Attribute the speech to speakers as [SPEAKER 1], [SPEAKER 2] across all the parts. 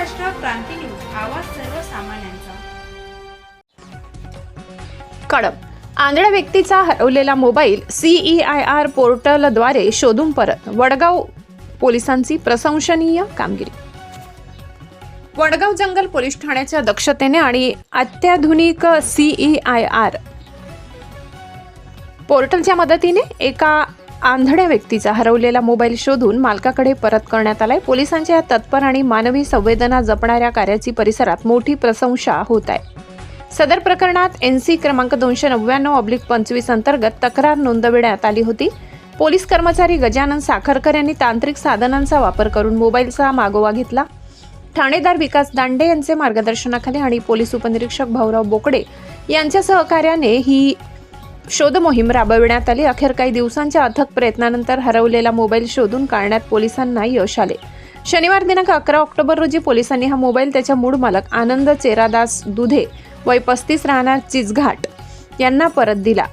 [SPEAKER 1] क्रांती news. आवाज सर्वसामान्यांचा.
[SPEAKER 2] कडप आंधळ्या व्यक्तीचा हरवलेला मोबाईल सीईआय आर पोर्टलद्वारे शोधून परत. वडगाव पोलिसांची प्रशंसनीय कामगिरी. वडगाव जंगल पोलीस ठाण्याच्या दक्षतेने आणि अत्याधुनिक सीईआय आर. पोर्टलच्या मदतीने एका आंधळ्या व्यक्तीचा हरवलेला मोबाईल शोधून मालकाकडे परत करण्यात आलाय. पोलिसांच्या या तत्पर आणि मानवी संवेदना जपणाऱ्या कार्याची परिसरात मोठी प्रशंसा होत आहे. सदर प्रकरणात एन सी क्रमांक दोनशे नव्याण्णव ऑब्लिक पंचवीस अंतर्गत तक्रार नोंदविण्यात आली होती. पोलीस कर्मचारी गजानन साखरकर यांनी तांत्रिक साधनांचा वापर करून मोबाईलचा मागोवा घेतला. ठाणेदार विकास दांडे यांचे मार्गदर्शनाखाली आणि पोलीस उपनिरीक्षक भाऊराव बोकडे यांच्या सहकार्याने ही शोध मोहीम राबविण्यात आली. अखेर काही दिवसांच्या अथक प्रयत्नानंतर हरवलेला मोबाईल शोधून काढण्यात पोलिसांना यश आले. शनिवार दिनांक अकरा ऑक्टोबर रोजी पोलिसांनी हा मोबाईल त्याच्या मूळ मालक आनंद चेरादास दुधे वय पस्तीस राहणार चिचघाट यांना परत दिला.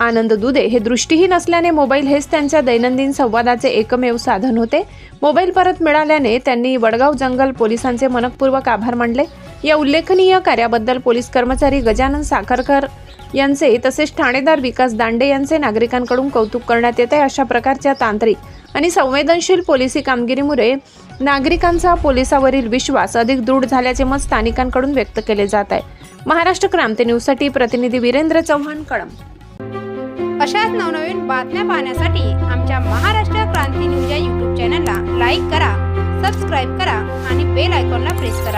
[SPEAKER 2] आनंद दुधे हे दृष्टीहीन असल्याने मोबाईल हेच त्यांच्या दैनंदिन संवादाचे एकमेव साधन होते. मोबाईल परत मिळाल्याने त्यांनी वडगाव जंगल पोलिसांचे मनपूर्वक आभार मानले. या उल्लेखनीय कार्याबद्दल पोलीस कर्मचारी गजानन साखरकर यांचे तसेच ठाणेदार विकास दांडे यांचे नागरिकांकडून कौतुक करण्यात येते अशा प्रकारच्या तांत्रिक आणि संवेदनशील पोलिसी कामगिरीमुळे नागरिकांचा पोलिसावरील विश्वास अधिक दृढ झाल्याचे मत स्थानिकांकडून व्यक्त केले जात आहे. महाराष्ट्र क्रांती न्यूजसाठी प्रतिनिधी वीरेंद्र चव्हाण कळम
[SPEAKER 1] अशाच नवनवीन बातम्या पाहण्यासाठी आमच्या महाराष्ट्र क्रांती न्यूज या यूट्यूब चॅनलला लाईक करा सबस्क्राईब करा आणि बेल आयकॉनला प्रेस करा.